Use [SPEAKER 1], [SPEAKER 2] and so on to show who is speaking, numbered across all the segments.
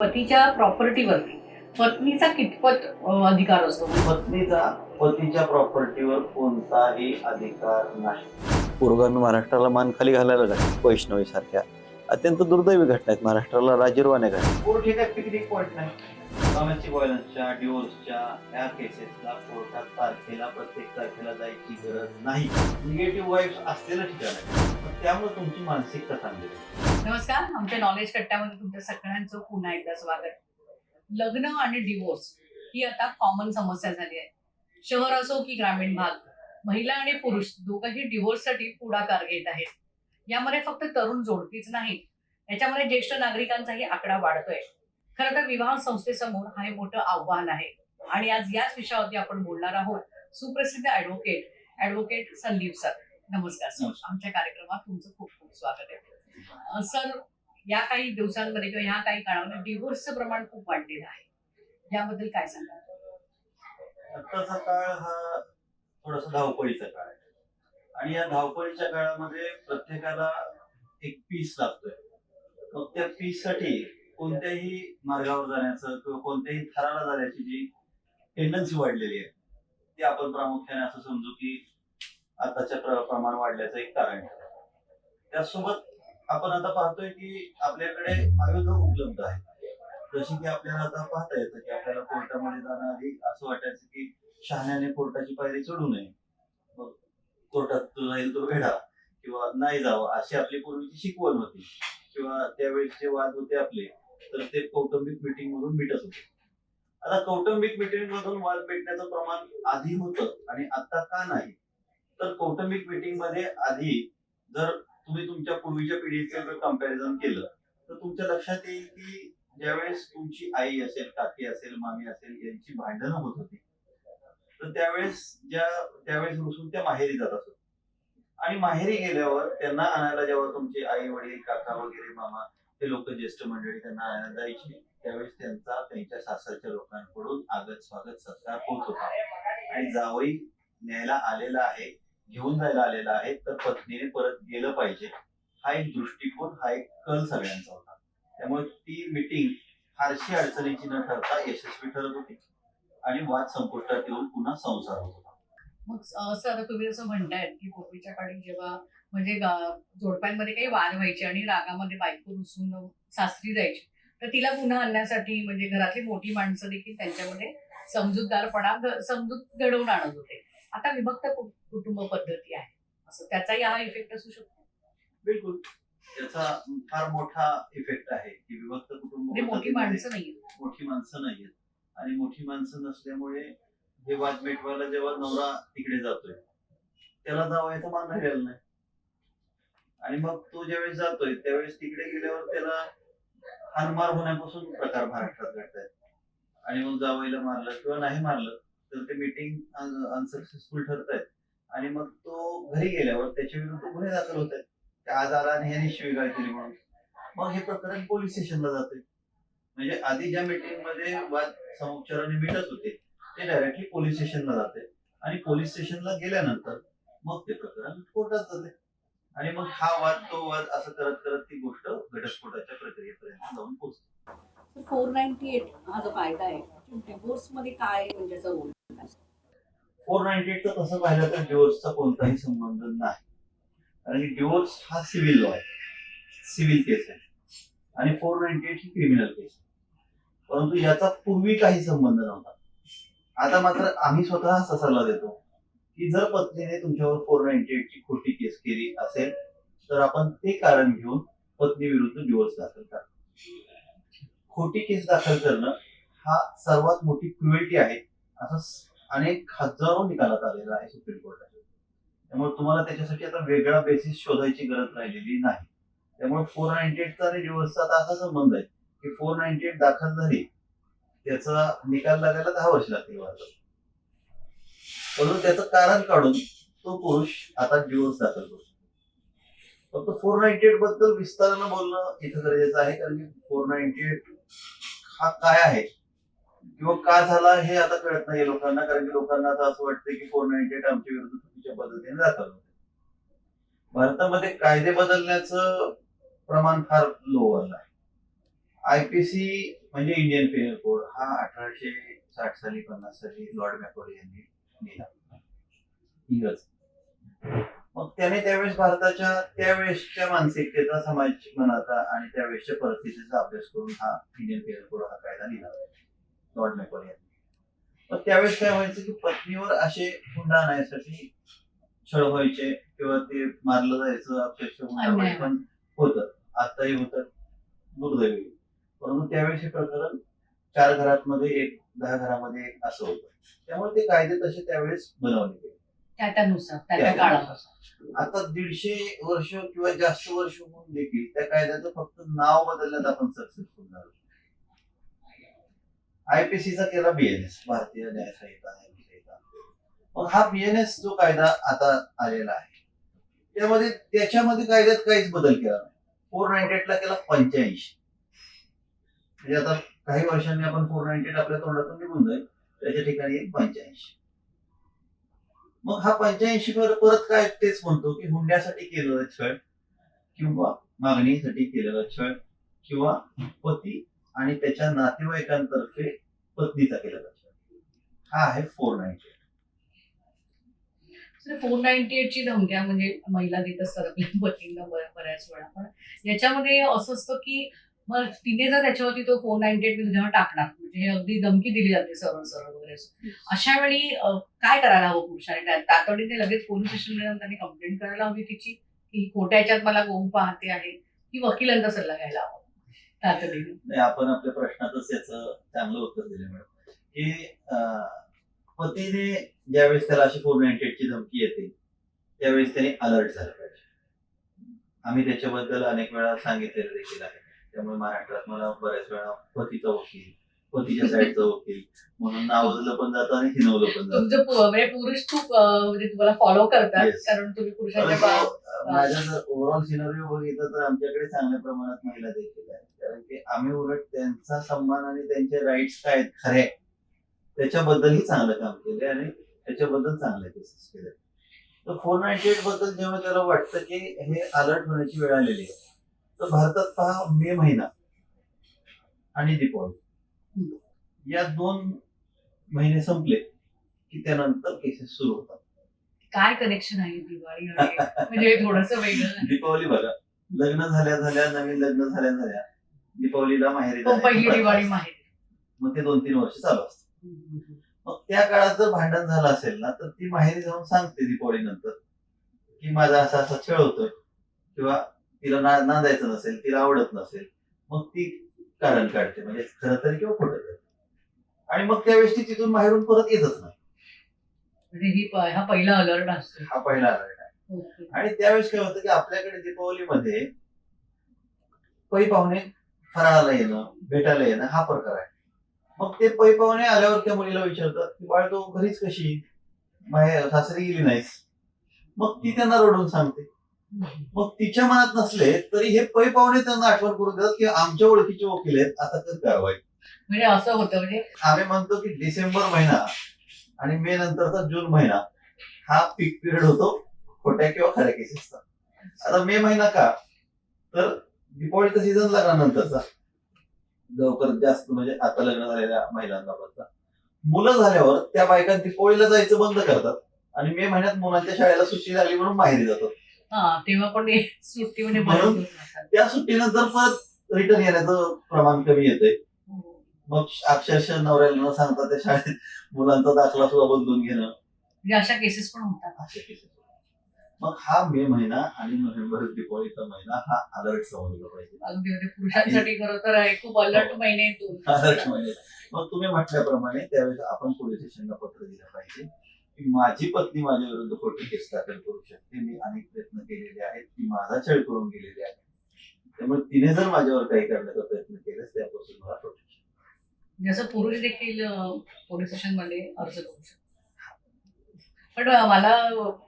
[SPEAKER 1] पतीच्या प्रॉपर्टीवरती पत्नीचा कितपत अधिकार असतो?
[SPEAKER 2] पत्नीचा पतीच्या प्रॉपर्टीवर कोणताही अधिकार नाही.
[SPEAKER 3] पुरोगामी महाराष्ट्राला मान खाली घालायला लागली वैष्णवी सारख्या. अत्यंत दुर्दैवी घटना आहेत. महाराष्ट्राला राजीरवाने घटना
[SPEAKER 2] कोर्ट हे काय पिकनिक पॉईंट नाही? डोमेस्टिक व्हायलन्सच्या डिवोर्सच्या या केसेसला कोर्टात तारखेला प्रत्येक तारखेला जायची गरज नाही. निगेटिव्ह वाईफ असलेलं ठिकाण आहे. त्यामुळे तुमची मानसिकता चांगली
[SPEAKER 1] नमस्कार आमच्या नॉलेज कट्ट्यामध्ये तुमच्या सगळ्यांचं पुन्हा एकदा स्वागत. लग्न आणि डिवोर्स ही आता कॉमन समस्या झाली आहे. शहर असो की ग्रामीण भाग महिला आणि पुरुष दोघंही डिवोर्ससाठी पुढाकार घेत आहेत. यामध्ये फक्त तरुण जोडतीच नाही याच्यामध्ये ज्येष्ठ नागरिकांचाही आकडा वाढतोय. खरं तर विवाह संस्थेसमोर हा हे मोठं आव्हान आहे. आणि आज याच विषयावरती आपण बोलणार आहोत सुप्रसिद्ध ऍडव्होकेट ऍडव्होकेट संदीप सर. नमस्कार सर. आमच्या कार्यक्रमात तुमचं खूप खूप स्वागत आहे. सर या काही दिवसांमध्ये किंवा ह्या काही काळामध्ये डिव्होर्सचं प्रमाण खूप वाढलेलं आहे. याबद्दल काय सांगा
[SPEAKER 2] आत्ताचा काळ हा थोडासा धावपळीचा काळ आहे. आणि या धावपळीच्या काळामध्ये प्रत्येकाला एक पीस लागतोय. मग त्या पीससाठी कोणत्याही मार्गावर जाण्याचं किंवा कोणत्याही थराला जाण्याची जी टेंडन्सी वाढलेली आहे ती आपण प्रामुख्याने असं समजू की आताच्या प्र- प्रमाण वाढल्याचं एक कारण त्यासोबत आपण आता पाहतोय की आपल्याकडे आयुध उपलब्ध आहेत. जशी की आपल्याला आता पाहता येतं की आपल्याला कोर्टामध्ये जाण्याआधी असं वाटायचं की शहाण्याने कोर्टाची पायरी चढू नये. मग कोर्टात तू जाईल तो वेढा किंवा नाही जावं अशी आपली पूर्वीची शिकवण होती. किंवा त्यावेळेस जे वाद होते आपले तर ते कौटुंबिक मिटिंग मधून मिटत होते. आता कौटुंबिक मिटिंग मधून वाद पेटण्याचं प्रमाण आधी होतं आणि आता का नाही? तर कौटुंबिक मिटिंगमध्ये आधी जर तुम्ही तुमच्या पूर्वीच्या पिढीचं जर कंपॅरिझन केलं तर तुमच्या लक्षात येईल की ज्यावेळेस तुमची आई असेल काकी असेल मामी असेल यांची भांडणं होत होती. तर त्यावेळेस ज्या त्यावेळेस रुसून त्या माहेरी जात असत. आणि माहेरी गेल्यावर त्यांना आणायला जेव्हा तुमचे आई वडील काका वगैरे मामा ते लोक ज्येष्ठ मंडळी त्यांना आणायला जायची त्यावेळेस त्यांचा त्यांच्या सासरच्या लोकांकडून आगत स्वागत सत्कार होत होता. आणि जावई न्यायला आलेला आहे घेऊन जायला आलेला आहे तर पत्नीने परत गेलं पाहिजे. हा एक दृष्टिकोन हा एक कल सगळ्यांचा होता. त्यामुळे ती मिटिंग फारशी अडचणीची न ठरता यशस्वी ठरत होती. आणि वाद संपुष्टात येऊन पुन्हा संसार होत होता.
[SPEAKER 1] मग असं सर तुम्ही असं म्हणतायत की पूर्वीच्या काळी जेव्हा म्हणजे जोडप्यांमध्ये काही वाद व्हायचे आणि रागामध्ये बायको रुसून सासरी जायची. तर तिला पुन्हा आणण्यासाठी म्हणजे घरातली मोठी माणसं देखील त्यांच्यामध्ये समजूतदारपणा समजूत घडवून आणत होते. आता विभक्त कुटुंब पद्धती आहे. असं त्याचाही हा इफेक्ट असू शकतो.
[SPEAKER 2] बिलकुल. त्याचा फार मोठा इफेक्ट आहे की विभक्त कुटुंब
[SPEAKER 1] म्हणजे मोठी माणसं नाही
[SPEAKER 2] मोठी माणसं नाहीयेत. आणि मोठी माणसं नसल्यामुळे हे वाद मिटवायला जेव्हा नवरा तिकडे जातोय त्याला जावायचा मान राहिलेला नाही. आणि मग तो ज्यावेळेस जातोय त्यावेळेस तिकडे गेल्यावर त्याला हानमार होण्यापासून प्रकार महाराष्ट्रात घडतायत. आणि मग जावईला मारलं किंवा नाही मारलं तर ते मिटिंग अनसक्सेसफुल ठरत आहेत आणि मग तो घरी गेल्यावर त्याच्या विरुद्ध गुन्हे दाखल होत आहेत आज आला आणि ह्याने शिवीगाळ केली म्हणून. मग हे प्रकरण पोलीस स्टेशनला जाते म्हणजे आधी ज्या मीटिंगमध्ये वाद समुपचाराने मिटत होते ते डायरेक्टली पोलीस स्टेशनला जाते आणि पोलीस स्टेशनला गेल्यानंतर मग ते प्रकरण कोर्टात जाते आणि मग हा वाद तो वाद असं करत करत ती गोष्ट घटस्फोटाच्या प्रक्रियेपर्यंत जाऊन पोहोचते.
[SPEAKER 1] फोर नाईन्टी एट हा जो कायदा आहे डिवोर्समध्ये काय म्हणजे रोल
[SPEAKER 2] फोर नाईन्टी एटचं तसं पाहिलं तर डिवोर्सचा कोणताही संबंध नाही. कारण डिवोर्स हा सिव्हिल लॉ आहे. सिव्हिल केस आहे. आणि फोर नाईन्टी एट ही क्रिमिनल केस आहे. परंतु याचा पूर्वी काही संबंध नव्हता. आता मात्र आम्ही स्वतः सल्ला देतो. की जर पत्नीने तुमच्यावर फोर नाईन्टी एट ची खोटी केस केली असेल तर आपण ते कारण घेऊन पत्नी विरुद्ध डिवोर्स दाखल करा. खोटी केस दाखल करणं हा सर्वात मोठी क्रुएल्टी आहे असं अनेक हजारो निकालात आलेला आहे सुप्रीम कोर्टाच्या त्यामुळे तुम्हाला त्याच्यासाठी आता वेगळा बेसिस शोधायची गरज राहिलेली नाही. त्यामुळे फोर नाईन्टी एटचा आणि डिवोर्सचा आता असा संबंध आहे की फोर नाईन्टी एट दाखल झाली त्याचा निकाल लागायला दहा वर्ष लागतील भारतात परंतु त्याचं कारण काढून तो पुरुष आता जीवन दाखल करतो फक्त फोर नाईन्टी एटबद्दल विस्तारानं बोलणं इथं गरजेचं आहे कारण की फोर नाईन्टी एट हा काय आहे? किंवा का झाला हे आता कळत नाही लोकांना कारण की लोकांना आता असं वाटतं की फोर नाईन्टी एट आमच्या विरुद्ध चुकीच्या पद्धतीने दाखल होते. भारतामध्ये कायदे बदलण्याचं प्रमाण फार लोअरला आहे. आयपीसी म्हणजे इंडियन पेनल कोड हा अठराशे साठ साली पन्नास साली लॉर्ड मॅकोरी यांनी इंग्रज मग त्याने त्यावेळेस भारताच्या त्यावेळेसच्या मानसिकतेचा समाज मनाचा आणि त्यावेळेसच्या परिस्थितीचा अभ्यास करून हा इंडियन पेनल कोड हा कायदा लिहिला लॉर्ड मॅकोरी यांनी मग त्यावेळेस काय व्हायचं की पत्नीवर असे हुंडा आणण्यासाठी छळ व्हायचे किंवा ते मारलं जायचं
[SPEAKER 1] अन्याय.
[SPEAKER 2] पण होतं. आताही होतं. दुर्दैवी. परंतु त्यावेळेस हे प्रकरण चार घरात मध्ये एक दहा घरामध्ये असं होतं. त्यामुळे ते कायदे तसे त्यावेळेस बनवले गेले.
[SPEAKER 1] त्या त्यानुसार त्या त्या
[SPEAKER 2] त्या-
[SPEAKER 1] काळानुसार.
[SPEAKER 2] आता दीडशे वर्ष किंवा जास्त वर्ष होऊन देखील त्या कायद्याचं फक्त नाव बदलण्यात आपण सक्सेसफुल झालो. आयपीसीचा केला बीएनएस भारतीय न्याय संहिता न्यायसंहिता. मग हा बीएनएस जो कायदा आता आलेला आहे त्यामध्ये त्याच्यामध्ये कायद्यात काहीच बदल केला नाही. फोर नाईन्टी ला केला पंच्याऐंशी. म्हणजे आता काही वर्षांनी आपण फोर नाईन्टी आपल्या तोंडातून निघून जाईल. त्याच्या ठिकाणी येईल पंच्याऐंशी. मग हा पंच्याऐंशी परत काय तेच म्हणतो की हुंड्यासाठी केलेला छळ किंवा मागणीसाठी केलेला छळ किंवा पती आणि त्याच्या नातेवाईकांतर्फे पत्नीचा केलेला छळ. हा आहे four ninety
[SPEAKER 1] four ninety eight ची धमक्या म्हणजे महिला देत असतात आपल्या पतींना बऱ्याच वेळा. पण याच्यामध्ये असं असतं की मग तिने जर त्याच्यावरती तो फोर नाईन्टी एट जेव्हा टाकणार म्हणजे हे अगदी धमकी दिली जाते सरळ सरळ वगैरे. अशा वेळी काय करायला हवं पुरुषाने? तातडीने लगेच पोलीस स्टेशनमध्ये जाऊन त्यांनी कंप्लेंट करायला हवी तिची की खोट्या याच्यात मला गोम पाहते आहे की वकिलांचा सल्ला घ्यायला हवा. तातडीने.
[SPEAKER 2] नाही, आपण आपल्या प्रश्नातच याचं चांगलं उत्तर दिलं मॅडम. की पतीने ज्यावेळेस त्याला अशी फोर नाईन्टी ची धमकी येते त्यावेळेस त्याने अलर्ट झालं पाहिजे. आम्ही त्याच्याबद्दल अनेक वेळा सांगितलेलं देखील आहे. त्यामुळे महाराष्ट्रात मला बऱ्याच वेळा पतीचा वकील पतीच्या साईडचा वकील म्हणून नावजलं पण जातं आणि हिनवलं पण जातं.
[SPEAKER 1] तुमचं पु- म्हणजे पुरुष खूप अं, म्हणजे तुम्हाला फॉलो करतात
[SPEAKER 2] Yes.
[SPEAKER 1] कारण तुम्ही पुरुषांच्या बा-
[SPEAKER 2] जर ओव्हरऑल सिनरिओ बघितलं तर आमच्याकडे चांगल्या प्रमाणात महिला देखील आहेत. कारण की आम्ही उलट त्यांचा सन्मान आणि त्यांचे राईट्स काय आहेत खरे त्याच्याबद्दलही चांगलं काम केले आणि त्याच्याबद्दल चांगले केसेस केले तर फोर नाईन्टी एटबद्दल जेव्हा त्याला वाटतं की हे अलर्ट होण्याची वेळ आलेली आहे तर भारतात पहा मे महिना आणि दीपावली. या दोन महिने संपले की त्यानंतर केसेस सुरू होतात.
[SPEAKER 1] काय कनेक्शन आहे दिवाळी म्हणजे थोडस वेगळं.
[SPEAKER 2] दीपावली बघा लग्न झाल्या झाल्या नवीन लग्न झाल्या झाल्या दीपावलीला माहेरी
[SPEAKER 1] हो, पहिली दिवाळी. माहिती
[SPEAKER 2] मग ते दोन तीन वर्ष चालू असतं. मग त्या काळात जर भांडण झालं असेल ना तर ती माहेरी जाऊन सांगते दीपावली नंतर की माझा असा असा छळ होतोय किंवा तिला ना नांदायचं नसेल तिला आवडत नसेल मग ती कारण काढते. म्हणजे खरं तरी किंवा खोटं आणि मग त्यावेळेस ती तिथून बाहेरून परत येतच नाही.
[SPEAKER 1] म्हणजे ही प- हा पहिला अलर्ट असतो.
[SPEAKER 2] हा पहिला अलर्ट आहे.
[SPEAKER 1] ओके.
[SPEAKER 2] आणि त्यावेळेस काय होतं की आपल्याकडे दीपावलीमध्ये पै पाहुणे फराळाला येणं भेटायला येणं हा प्रकार आहे. मग ते पै पाहुणे आल्यावर त्या मुलीला विचारतात की बाळ तू घरीच कशी? बाहेर सासरी गेली नाहीस. मग ती त्यांना रडून सांगते. मग तिच्या मनात नसले तरी हे पै पाहुणे त्यांना आठवण करून देतात की आमच्या ओळखीचे वकील आहेत आता कर कारवाई.
[SPEAKER 1] म्हणजे असं होतं म्हणजे
[SPEAKER 2] आम्ही म्हणतो की डिसेंबर महिना आणि मे नंतरचा जून महिना हा पीक पिरियड होतो खोट्या किंवा खऱ्या केसेसचा आता मे महिना का? तर दिवाळीचा सीझन लागल्यानंतरचा. लवकर जास्त म्हणजे आता लग्न झालेल्या महिलांबाबतचा मुलं झाल्यावर त्या बायका दिवाळीला जायचं बंद करतात आणि मे महिन्यात मुलांच्या शाळेला सुट्टी लागली म्हणून माहेरी जातात.
[SPEAKER 1] हा तेव्हा पण हे सुट्टी म्हणजे
[SPEAKER 2] म्हणून-. त्या सुट्टीनंतर परत रिटर्न येण्याचं प्रमाण कमी येतंय
[SPEAKER 1] हो.
[SPEAKER 2] मग अक्षरशः नवऱ्याला न सांगता त्या शाळेत मुलांचा दाखला सुद्धा बदलून घेणं
[SPEAKER 1] म्हणजे अशा केसेस पण होतात
[SPEAKER 2] अशा होतात. मग हा मे महिना आणि नोव्हेंबर दिवाळीचा महिना हा अलर्ट समजला पाहिजे
[SPEAKER 1] म्हणजे पुरुषांसाठी खरं तर हे खूप अलर्ट महिने आहेत दोन.
[SPEAKER 2] अलर्ट महिना मग तुम्ही म्हटल्याप्रमाणे त्यावेळेस आपण पोलीस स्टेशनला पत्र दिलं पाहिजे की माझी पत्नी माझ्या विरुद्ध केस दाखल करू शकते. मी अनेक प्रयत्न केलेले आहेत. ती माझा छळ करून गेलेली आहे. त्यामुळे तिने जर माझ्यावर काही करण्याचा प्रयत्न केलाच त्यापासून मला प्रोटेक्शन
[SPEAKER 1] जसं पुरुष देखील पोलीस स्टेशनमध्ये अर्ज करू शकतो पण मला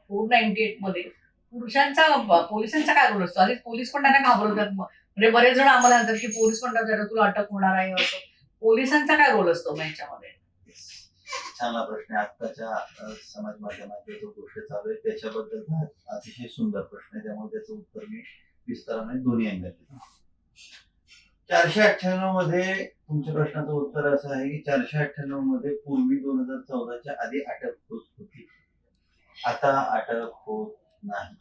[SPEAKER 1] फोर नाईन्टी एटमध्ये पुरुषांचा पोलिसांचा काय रोल असतो? आधी पोलीस पण त्यांना घाबरवतात. म्हणजे बरेच जण आम्हाला म्हणतात की पोलीस पण "जरा तुला अटक होणार आहे असं. पोलिसांचा काय रोल असतो याच्यामध्ये?
[SPEAKER 2] चांगला प्रश्न आहे. आत्ताच्या समाज माध्यमात जो गोष्ट चालू आहे त्याच्याबद्दल हा अतिशय सुंदर प्रश्न आहे. त्यामुळे त्याचं उत्तर मी विस्ताराने दोन्ही अंगात देतो. चारशे अठ्ठ्याण्णवमध्ये तुमच्या प्रश्नाचं उत्तर असं आहे की चारशे अठ्ठ्याण्णवमध्ये पूर्वी दोन हजार चौदाच्या आधी अटक होत होती. आता अटक होत नाही.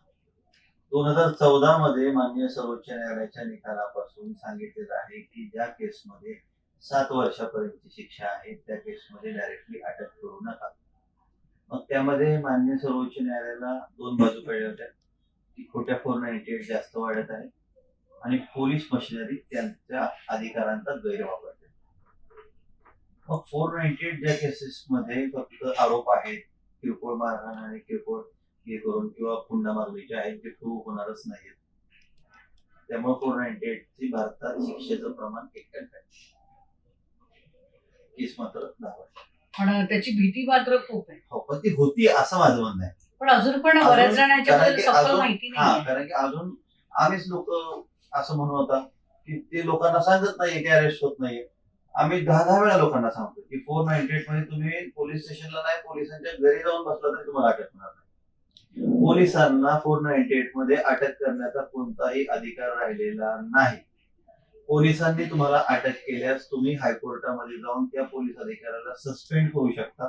[SPEAKER 2] दोन हजार चौदा मध्ये माननीय सर्वोच्च न्यायालयाच्या निकालापासून सांगितलेलं आहे की ज्या केसमध्ये सात वर्षापर्यंतची शिक्षा आहे. त्या केसमध्ये डायरेक्टली अटक करू नका. मग त्यामध्ये माननीय सर्वोच्च न्यायालयाला दोन बाजू कळल्या होत्या. की खोट्या फोर नाईन्टी एट जास्त वाढत आहे आणि पोलीस मशिनरी त्यांच्या अधिकारांचा गैरवापर करते मग फोर नाईन्टी एट ज्या केसेसमध्ये फक्त आरोप आहेत किरकोळ मारहाण आणि किरकोळ हे करून किंवा पुन्हा मारलीचे आहेत ते प्रूव्ह होणारच नाहीत त्यामुळे फोर नाईन्टी एट ची भारतात शिक्षेचं प्रमाण एक आहे. केस मात्र
[SPEAKER 1] पण त्याची भीती मात्र खूप आहे.
[SPEAKER 2] हो पण ती होती असं माझं म्हणणं आहे.
[SPEAKER 1] पण अजून पण
[SPEAKER 2] अजून-
[SPEAKER 1] बऱ्याच जणांच्या
[SPEAKER 2] कारण की
[SPEAKER 1] सखोल
[SPEAKER 2] अजून-
[SPEAKER 1] माहिती
[SPEAKER 2] हा
[SPEAKER 1] नाही
[SPEAKER 2] कारण की अजून आम्हीच लोक असं म्हणू होता की ते लोकांना सांगत नाहीये की अरेस्ट होत नाहीये. आम्ही दहा दहा वेळा लोकांना सांगतो की फोर नाईन्टी एटमध्ये तुम्ही पोलीस स्टेशनला नाही पोलिसांच्या घरी जाऊन बसला तरी तुम्हाला अटक होणार नाही. पोलिसांना फोर नाईन्टी एटमध्ये अटक करण्याचा कोणताही अधिकार राहिलेला नाही. पोलिसांनी तुम्हाला अटक केल्यास तुम्ही हायकोर्टामध्ये जाऊन त्या पोलीस अधिकाऱ्याला सस्पेंड होऊ शकता.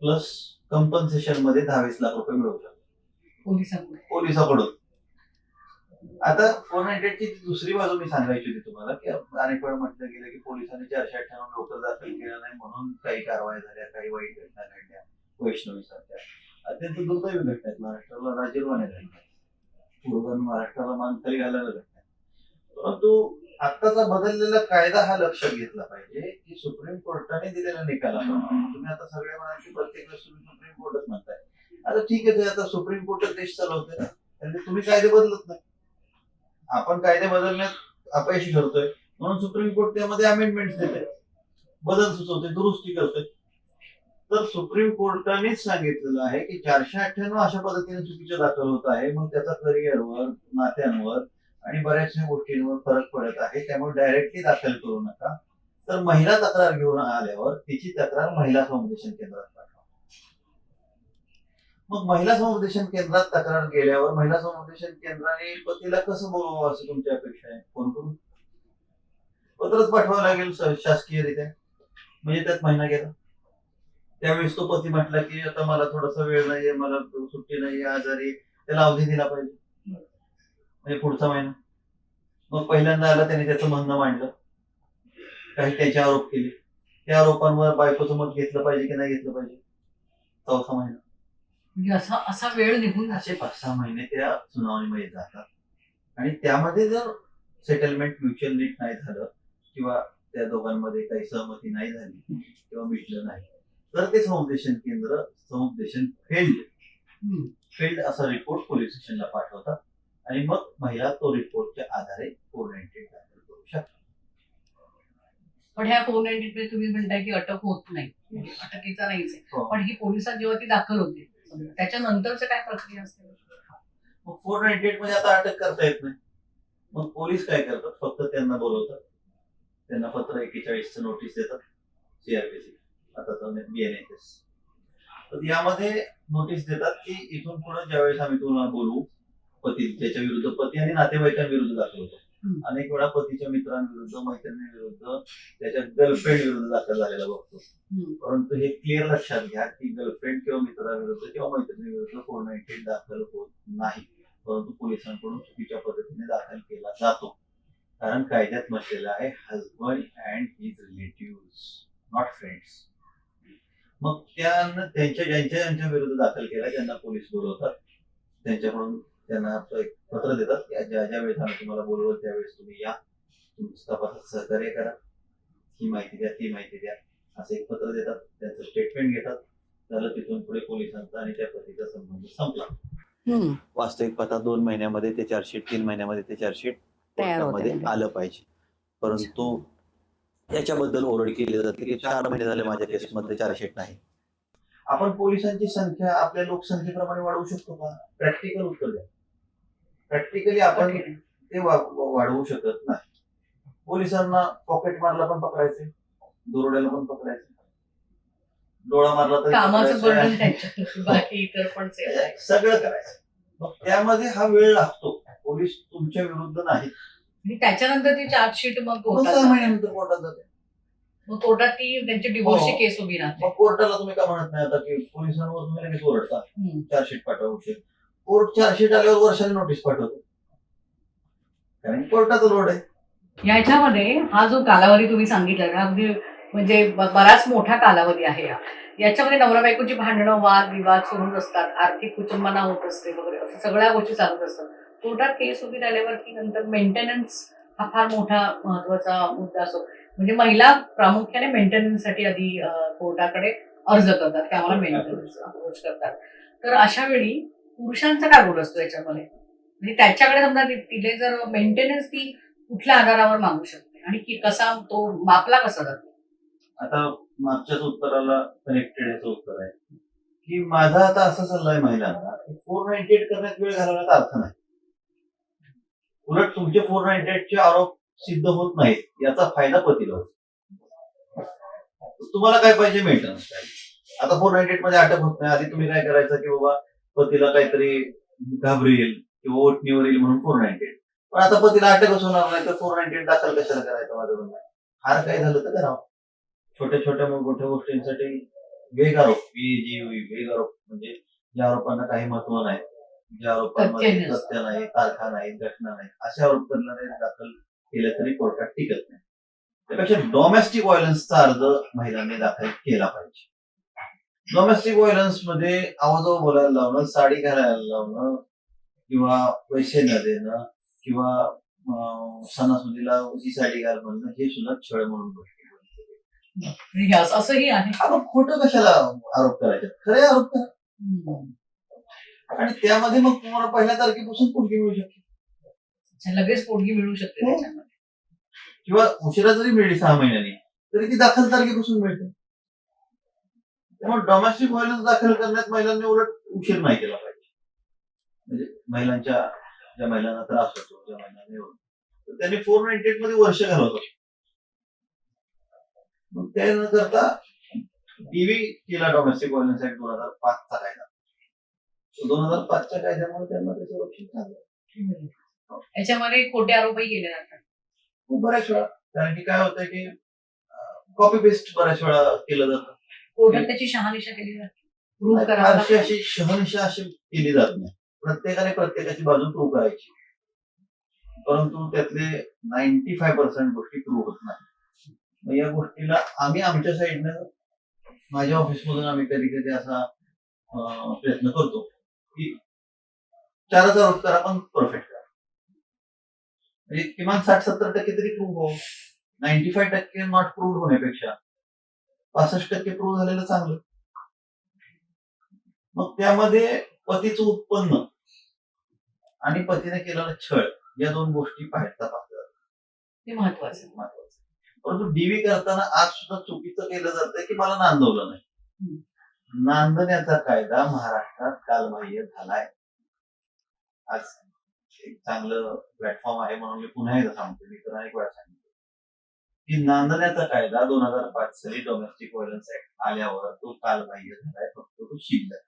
[SPEAKER 2] प्लस कंपन्सेशनमध्ये दहावीस लाख रुपये मिळवू शकता
[SPEAKER 1] पोलिसांकडून.
[SPEAKER 2] आता फोर ची दुसरी बाजू मी सांगायची होती तुम्हाला की अनेक वेळा म्हटलं गेलं की पोलिसांनी चारशे अठ्ठ्याण्णव लवकर दाखल केलं नाही म्हणून काही कारवाया झाल्या काही वाईट घटना घडल्या वैष्णवी सारख्या. अत्यंत दुर्दैवी घटना आहेत. महाराष्ट्राला राजीरवाण्या घडल्या. पूर्वगामी महाराष्ट्राला मान खाली घालायला परंतु आत्ताचा बदललेला कायदा हा लक्षात घेतला पाहिजे की सुप्रीम कोर्टाने दिलेला निकालाप्रमाणे तुम्ही आता सगळे म्हणाल की प्रत्येक वेळेस तुम्ही सुप्रीम कोर्टच म्हणताय. आता ठीक आहे आता सुप्रीम कोर्टच देश चालवते ना. तुम्ही कायदे बदलत नाही. आपण कायदे बदलण्यात अपयशी ठरतोय. म्हणून सुप्रीम कोर्ट त्यामध्ये अमेंडमेंट देते बदल सुचवते दुरुस्ती करते तर सुप्रीम कोर्टानेच सांगितलेलं आहे की चारशे अठ्ठ्याण्णव अशा पद्धतीने चुकीचं दाखल होत आहे. मग त्याचा करिअरवर नात्यांवर आणि बऱ्याचशा गोष्टींवर फरक पडत आहे. त्यामुळे डायरेक्टली दाखल करू नका. तर महिला तक्रार घेऊन आल्यावर तिची तक्रार महिला समुपदेशन केंद्रात पाठवा. मग महिला समुपदेशन केंद्रात तक्रार गेल्यावर महिला समुपदेशन केंद्राने पतीला कसं बोलवावं असं तुमची अपेक्षा आहे? फोन करून? पत्रच पाठवावं लागेल शासकीयरित्या. म्हणजे त्यात महिना गेला. त्यावेळेस तो पती म्हटला की आता मला थोडासा वेळ नाहीये मला सुट्टी नाहीये आजारी त्याला अवधी दिला पाहिजे. म्हणजे पुढचा महिना. मग पहिल्यांदा आला त्याने त्याचं म्हणणं मांडलं. काही त्याचे आरोप केले. त्या आरोपांवर बायकोचं मत घेतलं पाहिजे की नाही घेतलं पाहिजे? चौथा महिना.
[SPEAKER 1] म्हणजे असा असा वेळ निघून
[SPEAKER 2] असे पाच सहा महिने त्या सुनावणीमध्ये जातात. आणि त्यामध्ये जर सेटलमेंट म्युच्युअल नीट नाही झालं किंवा त्या दोघांमध्ये काही सहमती नाही झाली किंवा मिटलं नाही तर ते समुपदेशन केंद्र समुपदेशन फेल्ड. फेल्ड असा रिपोर्ट पोलीस स्टेशनला पाठवतात. आणि मग महिला तो रिपोर्टच्या आधारे फोर नाईन्टी दाखल करू शकतात.
[SPEAKER 1] पण ह्या फोर नाईन्टी तुम्ही म्हणताय की अटक होत नाही. अटकेचा नाहीच
[SPEAKER 2] हो.
[SPEAKER 1] पण ही पोलिसात जेव्हा ती दाखल होते त्याच्यानंतरचं काय प्रक्रिया असते?
[SPEAKER 2] मग फोर नाईन्टी एटमध्ये आता अटक करता येत नाही. मग पोलीस काय करतात? फक्त त्यांना बोलवतात. त्यांना पत्र एकेचाळीसचं नोटीस देतात. सीआरपीसी आता बीएनएस तर यामध्ये नोटीस देतात की इथून पुढे ज्यावेळेस आम्ही तुम्हाला बोलवू पती त्याच्या विरुद्ध पती आणि नातेवाईकांविरुद्ध दाखल होतो. अनेक वेळा पतीच्या मित्रांविरुद्ध मैत्रिणींविरुद्ध त्याच्या गर्लफ्रेंड विरुद्ध दाखल झालेला बघतो. परंतु हे क्लिअर लक्षात घ्या की गर्लफ्रेंड किंवा मित्राविरुद्ध किंवा मैत्रिणीविरुद्ध फोर नाईन्टी दाखल होत नाही. परंतु पोलिसांकडून चुकीच्या पद्धतीने दाखल केला जातो. कारण कायद्यात म्हटलेलं आहे husband and his relative not friends मग त्यांना त्यांच्या ज्यांच्या ज्यांच्या विरुद्ध दाखल केला त्यांना पोलीस बोलवतात त्यांच्याकडून त्यांना एक पत्र देतात की ज्या ज्या वेळेस आम्ही तुम्हाला बोलवत त्यावेळेस तुम्ही या. तुमच्या तपासात सहकार्य करा. ही माहिती द्या ती माहिती द्या. असं एक पत्र देतात. त्यांचं स्टेटमेंट घेतात. झालं तिथून पुढे पोलिसांचा आणि त्या पतीचा संबंध संपला.
[SPEAKER 3] वास्तविक पता दोन महिन्यामध्ये ते चार्जशीट तीन महिन्यामध्ये ते चार्जशीट कोर्टामध्ये आलं पाहिजे. परंतु याच्याबद्दल ओरड केली जाते की चार महिने झाले माझ्या केसमध्ये चार्जशीट नाही.
[SPEAKER 2] आपण पोलिसांची संख्या आपल्या लोकसंख्येप्रमाणे वाढवू शकतो का? प्रॅक्टिकल उत्तर द्या. प्रॅक्टिकली आपण ते वाढवू शकत नाही. पोलिसांना पॉकेट मारला पण पकडायचे. दोरड्याला पण पकडायचे. डोळा मारला तरी
[SPEAKER 1] बाकी इतर पण.
[SPEAKER 2] सगळं करायचं. मग त्यामध्ये हा वेळ लागतो. पोलीस तुमच्या विरुद्ध
[SPEAKER 1] आणि त्याच्यानंतर ती चार्जशीट मग
[SPEAKER 2] सहा. महिन्यानंतर कोर्टात जाते.
[SPEAKER 1] मग कोर्टात ती त्यांची डिवोर्सची
[SPEAKER 2] हो.
[SPEAKER 1] केस उभी राहते.
[SPEAKER 2] मग कोर्टाला तुम्ही का म्हणत नाही आता की पोलिसांवर तुम्ही लगेच ओरडता. चार्जशीट पाठवा कोर्ट चार्जशीट आल्यावर वर्षाने नोटीस पाठवतो. कारण कोर्टाचा लोड आहे.
[SPEAKER 1] याच्यामध्ये हा जो कालावधी तुम्ही सांगितला ना अगदी म्हणजे ब- बराच मोठा कालावधी आहे हा. याच्यामध्ये नवरा बायकोची भांडणं वाद विवाद सुरूच असतात. आर्थिक कुचंबना होत असते वगैरे असं सगळ्या गोष्टी चालूच असतात. कोर्टात केस उभी राहिल्यावरती नंतर मेंटेनन्स हा फार मोठा महत्त्वाचा मुद्दा असतो. म्हणजे महिला प्रामुख्याने मेंटेनन्ससाठी आधी अं, कोर्टाकडे अर्ज करतात की आम्हाला मेंटेनन्स अप्रोच करतात. तर अशा वेळी पुरुषांचा काय रोल असतो याच्यामध्ये? म्हणजे त्याच्याकडे समजा तिथे जर मेंटेनन्स ती कुठल्या आधारावर मागू शकते? आणि की कसा तो मापला कसा जातो?
[SPEAKER 2] आता मागच्याच उत्तराला कनेक्टेड याचं उत्तर आहे. की माझा आता असा सल्ला आहे महिलांना फोर नाईन्टी एट करण्यात वेळ घालवण्याचा अर्थ नाही. उलट तुमचे फोर नाईन्टी एटचे आरोप सिद्ध होत नाहीत याचा फायदा पतीला होतो. तुम्हाला काय पाहिजे मेंटेनन्स पाहिजे आता फोर नाईन्टी एटमध्ये अटक होत नाही. आधी तुम्ही काय करायचं की बाबा पतीला काहीतरी घाबरेल किंवा ओटणीवर येईल म्हणून फोर नाईन्टी एट. पण आता पतीला अटकच होणार नाही तर फोर नाईन्टी एट दाखल कशाला करायचं माझ्या म्हणणं. हार काय झालं तर करावं. छोट्या छोट्या मोठ्या गोष्टींसाठी वेग आरोप वेग आरोप. म्हणजे ज्या आरोपांना काही महत्त्व नाही ज्या आरोपांमध्ये. सत्य नाही. तारखा नाही घटना नाही असे आरोप करणारे दाखल केले तरी कोर्टात टिकत नाही. त्यापेक्षा डोमेस्टिक व्हायलन्सचा अर्ज महिलांनी दाखल केला पाहिजे. डोमेस्टिक व्हायलन्समध्ये आवाजावर बोलायला लावणं साडी घालायला लावणं किंवा पैसे न देणं किंवा सणासुदीला ही साडी घाल म्हणणं हे सुद्धा छळ म्हणून.
[SPEAKER 1] म्हणजे असं- असंही आहे
[SPEAKER 2] आपण खोटं कशाला आरोप करायचे खरे आरोप करा. आणि त्यामध्ये मग तुम्हाला पहिल्या तारखेपासून पोटगी मिळू शकते
[SPEAKER 1] अच्छा, लगेच पोटगी मिळू शकते
[SPEAKER 2] हो.
[SPEAKER 1] त्याच्यामध्ये
[SPEAKER 2] किंवा उशिरा जरी मिळली सहा महिन्यांनी तरी ती दाखल तारखेपासून मिळते त्यामुळे डोमेस्टिक व्हायलन्स दाखल करण्यात महिलांनी उलट उशीर नाही केला पाहिजे. म्हणजे महिलांच्या ज्या महिलांना त्रास होतो ज्या महिलांना त्यांनी फोर नाईन्टी एटमध्ये वर्ष घालवतात मग ते न करता टीव्ही केला डोमेस्टिक व्हायलन्स ऍक्ट दोन हजार पाचचा कायदा. दोन हजार पाचच्या कायद्यामुळे त्यांना त्याचं रक्षण झालं.
[SPEAKER 1] याच्यामध्ये खोटे आरोपही केले जातात.
[SPEAKER 2] खूप बऱ्याच वेळा. कारण की काय होतंय की कॉपी पेस्ट बऱ्याच वेळा केलं जातं.
[SPEAKER 1] कोर्टात त्याची शहानिशा केली जाते? प्रूव्ह करावं लागतं.
[SPEAKER 2] अशी शहनिशा अशी केली जात नाही. प्रत्येकाने प्रत्येकाची बाजू प्रूव्ह करायची. परंतु त्यातले नाईन्टी फाय पर्सेंट गोष्टी प्रूव्ह होत नाही. मग या गोष्टीला आम्ही आमच्या साईडनं माझ्या ऑफिसमधून आम्ही कधी कधी असा अं, प्रयत्न करतो की चारच आरोप करा पण परफेक्ट करा. म्हणजे किमान साठ सत्तर टक्के तरी प्रूव्ह हो. नाईन्टी फाय टक्के नॉट प्रूव्ह होण्यापेक्षा पासष्ट टक्के प्रूव्ह झालेलं चांगलं. मग त्यामध्ये पतीचं उत्पन्न आणि पतीने केलेला छळ या दोन गोष्टी पाहायला तपासल्या.
[SPEAKER 1] ते महत्वाचं.
[SPEAKER 2] महत्वाचं. परंतु डीव्ही करताना आज सुद्धा चुकीचं केलं जातंय की मला नांदवलं नाही. नांदण्याचा कायदा महाराष्ट्रात कालबाह्य झालाय. आज एक चांगलं प्लॅटफॉर्म आहे म्हणून मी पुन्हा एकदा सांगतो. मी तर अनेक वेळा सांगितलं. की नांदण्याचा कायदा दोन हजार पाच साली डोमेस्टिक व्हायलन्स ऍक्ट आल्यावर तो कालबाह्य झालाय फक्त तो शिल्लक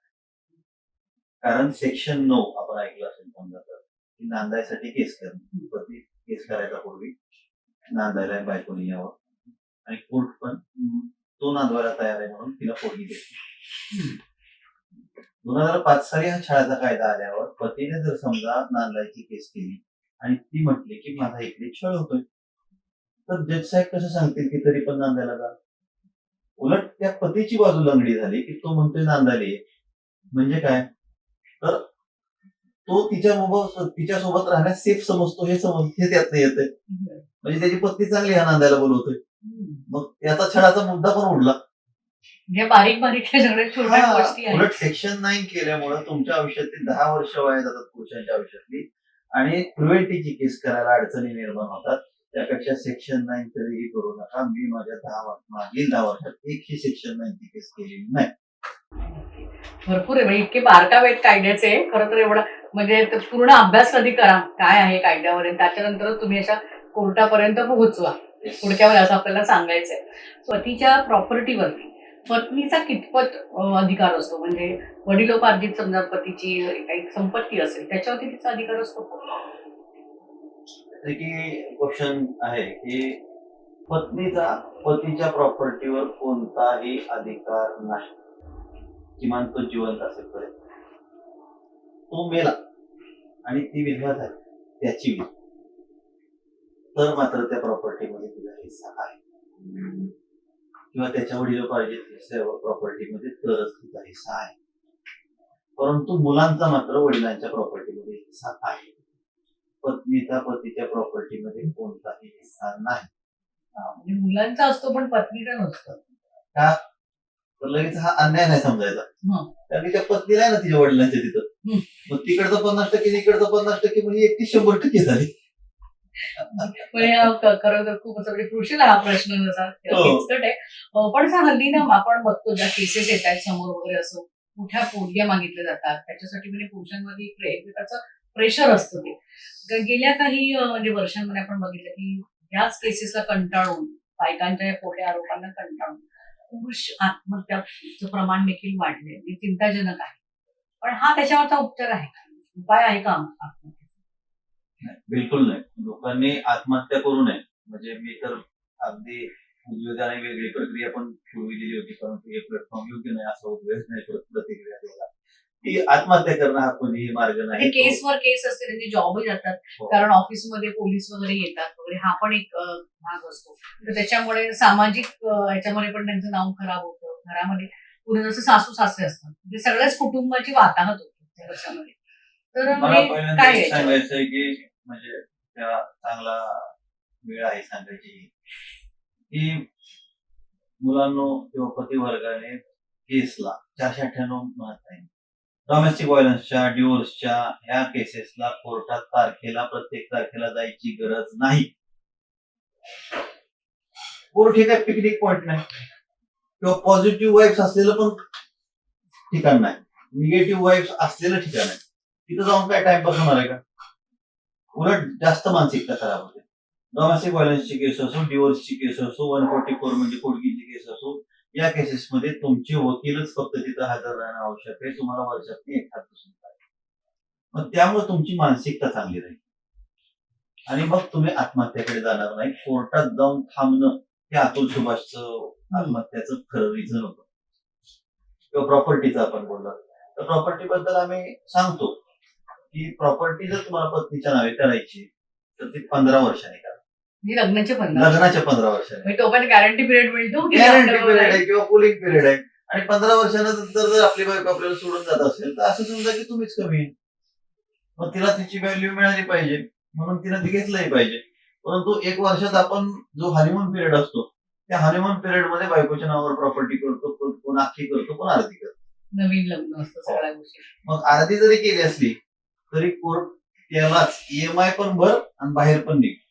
[SPEAKER 2] कारण सेक्शन नऊ आपण ऐकलं असेल समजा तर की नांदायसाठी केस करणं पती केस करायचा पूर्वी नांदायला बायकोनी यावं. आणि कोर्ट पण तो नांदवायला तयार आहे म्हणून तिला पोरगी देते. दोन हजार पाच साली हा छळाचा कायदा आल्यावर पतीने जर समजा नांदायची केस केली आणि ती म्हटली की माझा इकडे छळ होतोय तर जज साहेब कसं सांगतील की तरी पण नांदायला जा? उलट त्या पतीची बाजू लंगडी झाली की तो म्हणतोय नांदायला ये. म्हणजे काय? तर तो तिच्या तिच्या सोबत राहण्यास सेफ समजतो हे समज हे त्यातनं येतंय. म्हणजे त्याची पत्नी चांगली ह्या नांदायला बोलवतोय. मग याचा छळाचा मुद्दा पण उडला.
[SPEAKER 1] बारीक बारीक हे
[SPEAKER 2] हा, उलट सेक्शन नाईन केल्यामुळे तुमच्या आयुष्यातली दहा वर्ष वाया जातात पुरुषांच्या आयुष्यातली. आणि क्रुएल्टीची केस करायला अडचणी निर्माण होतात. त्यापेक्षा सेक्शन नाईन कधीही करू नका. मी माझ्या दहा वर्ष मागील दहा वर्षात एकही सेक्शन नाईनची केस केलेली नाही.
[SPEAKER 1] भरपूर आहे. म्हणजे इतके बारकावेत कायद्याचे खरं तर एवढा म्हणजे पूर्ण अभ्यास कधी करा. काय आहे कायद्यावर? त्याच्यानंतर तुम्ही अशा कोर्टापर्यंत पोहोचवा. पुढच्या वेळेला असं आपल्याला सांगायचंय. पतीच्या प्रॉपर्टीवरती पत्नीचा कितपत अधिकार असतो? म्हणजे वडिलोपार्जित समजा पतीची काही संपत्ती असेल त्याच्यावरती तिचा अधिकार असतो?
[SPEAKER 2] ट्रिकी क्वेश्चन आहे की पत्नीचा पतीच्या प्रॉपर्टीवर कोणताही अधिकार नाही. किमान तो जिवंत असेपर्यंत तो मेला आणि ती विधवा झाली. त्याची तर मात्र त्या प्रॉपर्टीमध्ये तिला हिस्सा आहे. किंवा त्याच्या वडील पाहिजे प्रॉपर्टीमध्ये तरच तिचा हिस्सा आहे. परंतु मुलांचा मात्र वडिलांच्या प्रॉपर्टीमध्ये हिस्सा आहे. पत्नीचा पतीच्या प्रॉपर्टीमध्ये कोणताही हिस्सा नाही.
[SPEAKER 1] म्हणजे मुलांचा असतो पण पत्नीचा नसतो.
[SPEAKER 2] तर लगेच हा अन्याय नाही समजायचा. कारण की त्या पत्नीला आहे ना तिच्या वडिलांच्या तिथं. मग तिकडचं पन्नास टक्के इकडचं पन्नास टक्के म्हणजे एकटी शंभर टक्के झाली.
[SPEAKER 1] पण हे क- खरं खूप असं म्हणजे कृषील हा प्रश्न
[SPEAKER 2] हो.
[SPEAKER 1] किचकट आहे. पण असा हल्ली ना आपण बघतो ज्या केसेस येत आहेत समोर वगैरे असो मोठ्या पोटग्या मागितल्या जातात. त्याच्यासाठी म्हणजे पुरुषांमध्ये एक प्रे- एक प्रकारचं प्रेशर असतं ते. गेल्या काही म्हणजे वर्षांमध्ये आपण बघितलं की याच केसेसला कंटाळून बायकांच्या या खोट्या आरोपांना कंटाळून पुरुष आत्महत्याचं प्रमाण देखील वाढले हे चिंताजनक आहे. पण हा त्याच्यावरचा उपचार आहे का? उपाय आहे का
[SPEAKER 2] बिलकुल नाही. लोकांनी आत्महत्या करू नये. म्हणजे मी तर अगदी उद्योगाने वेगळी प्रक्रिया पण पूर्वी दिली होती परंतु हे प्लॅटफॉर्म योग्य नाही असं उद्योग नाही प्रतिक्रिया द्यायला की आत्महत्या करणं हा कोणीही मार्ग नाही.
[SPEAKER 1] केसवर केस असते त्यांचे जॉबही जातात.
[SPEAKER 2] हो.
[SPEAKER 1] कारण ऑफिसमध्ये पोलीस वगैरे येतात वगैरे. हा पण एक भाग असतो. तर त्याच्यामुळे सामाजिक याच्यामध्ये पण त्यांचं नाव खराब होतं. घरामध्ये पुढे जसं सासू सासरे असतात. म्हणजे सगळ्याच कुटुंबाची वाताहत होते तर म्हणजे काय?
[SPEAKER 2] सांगायचं की म्हणजे त्या चांगला वेळ आहे सांगायची. की मुलांनो किंवा पती वर्गाने केसला चारशे अठ्ठ्याण्णव म्हणत नाही डॉमेस्टिक व्हायलन्सच्या डिवोर्सच्या ह्या केसेसला कोर्टात तारखेला प्रत्येक तारखेला जायची गरज नाही. कोर्ट हे काय पिकनिक पॉइंट नाही. किंवा पॉझिटिव्ह वाईब्स असलेलं पण ठिकाण नाही. निगेटिव्ह वाईब्स असलेलं ठिकाण आहे तिथं जाऊन काय टाइमपास होणार आहे का? उलट जास्त मानसिकता खराब होते. डोमेस्टिक व्हायलन्सची केस असो डिवोर्सची केस असो वन फोर्टी फोर म्हणजे कोडकीची केस असो या केसेसमध्ये तुमचे वकीलच फक्त तिथं हजर राहणं आवश्यक आहे. तुम्हाला वर्षात एखाद बसून मग त्यामुळे तुमची मानसिकता चांगली राहील. आणि मग तुम्ही आत्महत्याकडे जाणार नाही. कोर्टात जाऊन थांबणं हे अतुल सुभाषचं आत्महत्याचं खरं रिझन होतं. किंवा प्रॉपर्टीचं आपण बोललो. तर प्रॉपर्टी बद्दल आम्ही सांगतो की प्रॉपर्टी जर तुम्हाला पत्नीच्या नावे करायची तर ती पंधरा वर्षांनी करा.
[SPEAKER 1] म्हणजे लग्नाचे पंधरा
[SPEAKER 2] लग्नाच्या पंधरा वर्षांनी
[SPEAKER 1] म्हणजे तोपर्यंत गॅरंटी पिरियड मिळतो की
[SPEAKER 2] गॅरंटी पिरियड आहे किंवा कुलिंग पिरियड आहे. आणि पंधरा वर्षानंतर जर आपली बायको आपल्याला सोडून जात असेल तर असं समजा की तुम्हीच कमी आहे. मग तिला तिची व्हॅल्यू मिळाली पाहिजे. म्हणून तिनं ती घेतलंही पाहिजे. परंतु एक वर्षात आपण जो हनीमून पिरियड असतो त्या हनीमून पिरियडमध्ये बायकोच्या नावावर प्रॉपर्टी करतो कोण- कोण आखी करतो कोण अर्धी करतो.
[SPEAKER 1] नवीन लग्न असतं सगळ्या गोष्टी.
[SPEAKER 2] मग अर्धी जरी केली असली तरी कोर्ट त्यालाच ईएमआय पण भर आणि बाहेर पण निघ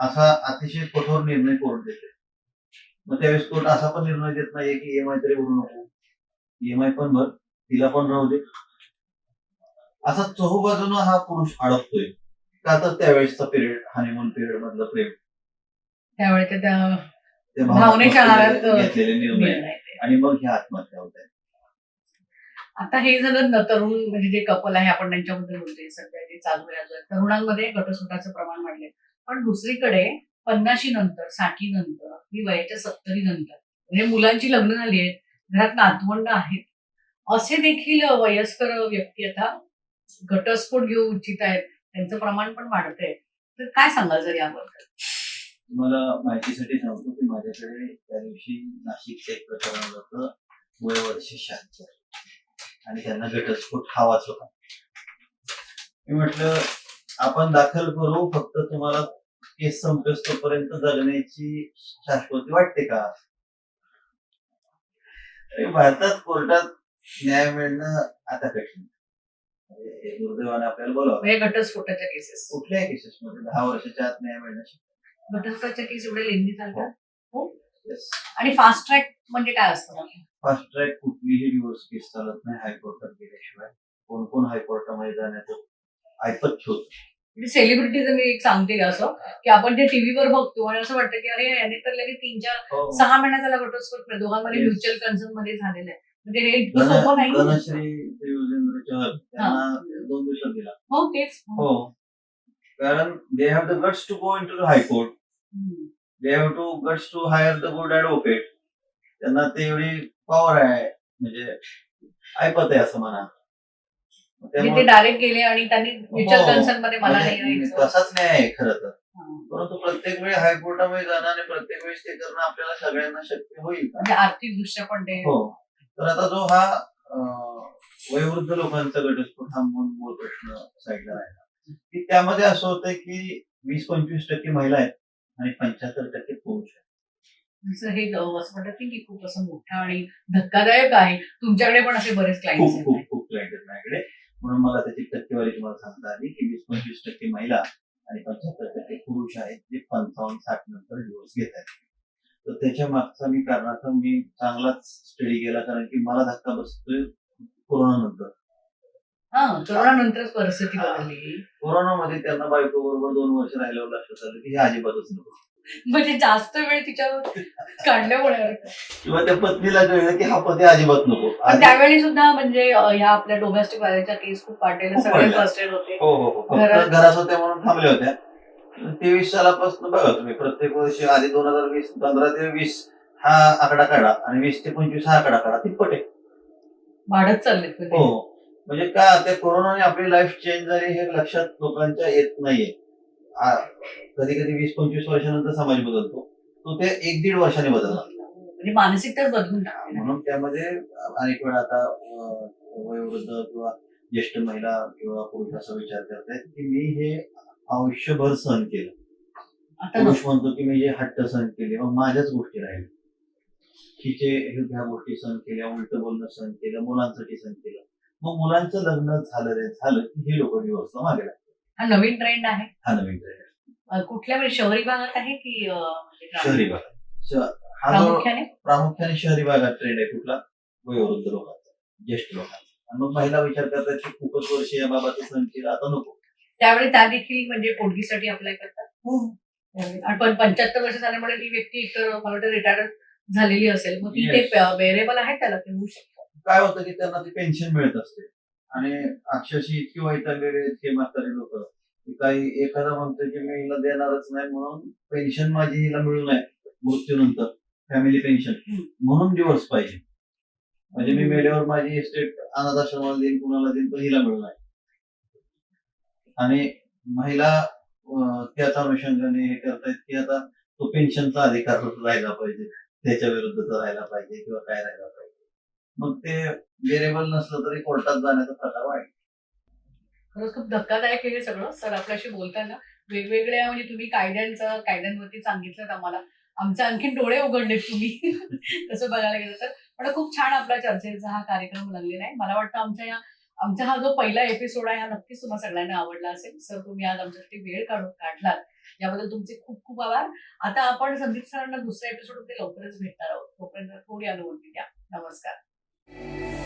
[SPEAKER 2] असा अतिशय कठोर निर्णय कोर्ट देते. मग त्यावेळेस कोर्ट असा पण निर्णय देत नाहीये की ईएमआय तरी भरू नको. ईएमआय पण भर तिला पण राहू दे. असा चहूबाजूनं हा पुरुष अडकतोय. का तर त्यावेळेसचा पिरियड हनीमून पिरियड मधलं प्रेम.
[SPEAKER 1] त्यावेळेस ते त्या
[SPEAKER 2] ते
[SPEAKER 1] भावनेच्या आहारात
[SPEAKER 2] घेतलेले निर्णय. आणि मग ह्या आत्महत्या होत आहेत.
[SPEAKER 1] आता हे झालं न तरुण म्हणजे जे कपल आहे आपण त्यांच्याबद्दल बोलतोय सध्या जे चालू आहे. तरुणांमध्ये घटस्फोटाचं प्रमाण वाढले पण दुसरीकडे पन्नाशी नंतर साठी नंतर मी वयाच्या सत्तरी नंतर म्हणजे मुलांची लग्न झाली आहेत घरात नातवंड आहेत असे देखील वयस्कर व्यक्ती आता घटस्फोट घेऊ इच्छित आहेत त्यांचं प्रमाण पण वाढत आहे तर काय सांगाल जर याबद्दल?
[SPEAKER 2] तुम्हाला माहितीसाठी सांगतो की माझ्याकडे त्या दिवशी नाशिकचं एक प्रकरण आलं होतं वय वर्ष शहात्तर आणि त्यांना घटस्फोट हवाच होता मी म्हटलं आपण दाखल करू फक्त तुम्हाला केस संपेस तोपर्यंत जगण्याची शाश्वती वाटते का? भारतात कोर्टात न्याय मिळणं आता कठीण म्हणजे हे दुर्दैवाने आपल्याला बोलावं
[SPEAKER 1] म्हणजे घटस्फोटाच्या केसेस
[SPEAKER 2] कुठल्याही केसेसमध्ये दहा वर्षाच्या आत न्याय मिळणं शक्य
[SPEAKER 1] घटस्फोटाच्या केस एवढे लेंदी चालतात
[SPEAKER 2] आहे. Yes.
[SPEAKER 1] आणि फास्ट ट्रॅक म्हणजे काय असतं?
[SPEAKER 2] फास्ट ट्रॅक कुठलीही डिवोर्स केस चालत नाही. हायकोर्टात गेल्याशिवाय कोण कोण हायकोर्टामध्ये जाण्याचं ऐपत
[SPEAKER 1] म्हणजे सेलिब्रिटीज मी एक सांगते का असं की आपण ते टीव्हीवर बघतो आणि असं वाटतं की अरे याने तर लगेच तीन चार सहा महिन्यात त्याला घटस्फोट दोघांमध्ये. म्युच्युअल कन्सर्नमध्ये झालेलं आहे. म्हणजे हे इतकं सोपं नाही.
[SPEAKER 2] दोन दिवसात दिला.
[SPEAKER 1] हो तेच.
[SPEAKER 2] हो. कारण they have the guts to go in to the high court
[SPEAKER 1] hmm.
[SPEAKER 2] They have to guts to hire the good advocate त्यांना ते एवढी पॉवर आहे. म्हणजे ऐपत आहे असं म्हणा.
[SPEAKER 1] ते डायरेक्ट गेले आणि त्यांनी म्युच्युअल
[SPEAKER 2] हो.
[SPEAKER 1] कन्सर्नमध्ये मला नाही
[SPEAKER 2] म्हणजे. तसाच न्याय आहे खरं तर.
[SPEAKER 1] हा.
[SPEAKER 2] परंतु प्रत्येक वेळी हायकोर्टामध्ये जाणं आणि प्रत्येक वेळेस ते करणं आपल्याला सगळ्यांना शक्य होईल
[SPEAKER 1] म्हणजे आर्थिक दृष्ट्या पण ते
[SPEAKER 2] हो. तर आता जो हा वयोवृद्ध लोकांचा घटस्फोट हा मूळ मूळ प्रश्न साईडला राहिला. की त्यामध्ये असं होतं की वीस पंचवीस टक्के महिला आहेत आणि पंच्याहत्तर टक्के पुरुष आहेत.
[SPEAKER 1] हे असं म्हणतात की खूप असं मोठं आणि धक्कादायक आहे. तुमच्याकडे पण असे बरेच क्लायंट्स
[SPEAKER 2] खूप खूप खूप क्लायंट आहेत माझ्याकडे. म्हणून मला त्याची टक्केवारी तुम्हाला सांगता आली की वीस पंचवीस टक्के महिला आणि पंच्याहत्तर टक्के पुरुष आहेत जे पंचावन्न साठ नंतर डिवोर्स घेत आहेत. तर त्याच्या मागचा मी कारणाचा मी चांगलाच स्टडी केला कारण की मला धक्का बसतोय कोरोना नंतर
[SPEAKER 1] हा परिस्थिती बदलली.
[SPEAKER 2] कोरोनामध्ये त्यांना बायको बरोबर दोन वर्ष राहिल्यावर लक्षात आलं की हे अजिबातच नको.
[SPEAKER 1] म्हणजे जास्त वेळ तिच्यावर काढल्यामुळे
[SPEAKER 2] किंवा त्या पत्नीला कळलं की हा पती अजिबात नको.
[SPEAKER 1] पण त्यावेळी सुद्धा म्हणजे ह्या आपल्या डोमेस्टिक व्हायरसच्या केस खूप वाढलेल्या
[SPEAKER 2] खूप
[SPEAKER 1] सगळे
[SPEAKER 2] वाढल्या.
[SPEAKER 1] फर्स्ट एड होते.
[SPEAKER 2] हो हो हो.
[SPEAKER 1] घरात-
[SPEAKER 2] फक्त घरात होत्या म्हणून थांबल्या होत्या. तेवीस सालापासून बघा तुम्ही प्रत्येक वर्षी आधी दोन हजार वीस पंधरा ते वीस हा आकडा काढा आणि वीस ते पंचवीस हा आकडा काढा तिप्पट आहे
[SPEAKER 1] वाढत चाललेत म्हणजे.
[SPEAKER 2] हो. म्हणजे का त्या कोरोनाने आपली लाईफ चेंज झाली हे लक्षात लोकांच्या येत नाहीये. कधी कधी वीस पंचवीस वर्षानंतर समाज बदलतो. तो ते एक दीड वर्षाने बदलला
[SPEAKER 1] म्हणजे मानसिकताच बदलून
[SPEAKER 2] म्हणून त्यामध्ये अनेक वेळा आता अं, वयोवृद्ध किंवा ज्येष्ठ महिला किंवा पुरुष असा विचार करतायत की मी हे आयुष्यभर सहन केलं.
[SPEAKER 1] आता.
[SPEAKER 2] पुरुष म्हणतो की मी जे हट्ट सहन केले मग माझ्याच गोष्टी राहिल्या. हे- ह्या गोष्टी सहन केल्या उलट बोलणं सहन केलं मुलांसाठी सहन केलं. मग मुलांचं लग्न झालं रे झालं की हे लोक डिवोर्सला मागे लागतात
[SPEAKER 1] हा नवीन ट्रेंड आहे.
[SPEAKER 2] हा नवीन ट्रेंड.
[SPEAKER 1] अं, कुठल्या म्हणजे शहरी भागात आहे की अं, म्हणजे ग्रामीण?
[SPEAKER 2] शहरी भागात. श- हा जो
[SPEAKER 1] प्रामुख्याने?
[SPEAKER 2] प्रामुख्याने शहरी भागात ट्रेंड आहे कुठला? वयोवृद्ध लोकांचा ज्येष्ठ लोकांचा. आणि मग महिला विचार करतात की खूपच वर्ष या बाबाचं सहन केलं आता नको.
[SPEAKER 1] त्यावेळी त्या देखील म्हणजे पोटगीसाठी अप्लाय करतात? त्यावेळी. आणि पण पंच्याहत्तर वर्ष झाल्यामुळे ती व्यक्ती एकतर मला वाटतं रिटायर झालेली असेल. मग ती ते
[SPEAKER 2] Yes.
[SPEAKER 1] वेरेबल आहे त्याला? ते होऊ शकतं.
[SPEAKER 2] काय होतं की त्यांना ती पेन्शन मिळत असते. आणि अक्षरशः इतकी वैतागलेले आहेत हे म्हातारे लोक. काही एखादा म्हणतो की मी हिला देणारच नाही म्हणून पेन्शन माझी हिला मिळू नये मृत्यूनंतर. Family pension. म्हणून डिवोर्स पाहिजे. म्हणजे मी. मेल्यावर माझी इस्टेट अनाथाश्रमाला देईन कुणाला देईन पण हिला मिळू नये. आणि महिला त्याच अनुषंगाने हे करतायत की आता तो पेन्शनचा अधिकार राहिला पाहिजे. त्याच्या विरुद्धचा राहिला पाहिजे किंवा काय राहिला पाहिजे. मग ते वेरेबल नसलं तरी कोर्टात जाण्याचा प्रकार वाढेल.
[SPEAKER 1] खरंच खूप धक्कादायक आहे हे सगळं. सर आपल्याशी बोलताना वेगवेगळ्या म्हणजे तुम्ही कायद्यांचं कायद्यांवरती सांगितलं आम्हाला. आमचे आणखीन डोळे उघडले तुम्ही. तसं बघायला गेलं तर. पण खूप छान आपला चर्चेचा हा कार्यक्रम लागलेला आहे. मला वाटतं आमच्या या आमचा हा जो पहिला एपिसोड आहे हा नक्कीच तुम्हाला सगळ्यांना आवडला असेल. सर तुम्ही आज आमच्यासाठी वेळ काढून काढलात. याबद्दल तुमचे खूप खूप आभार. आता आपण संदीप सरांना दुसऱ्या एपिसोडमध्ये लवकरच भेटणार आहोत. तोपर्यंत थोडी अनुभूती द्या नमस्कार. you.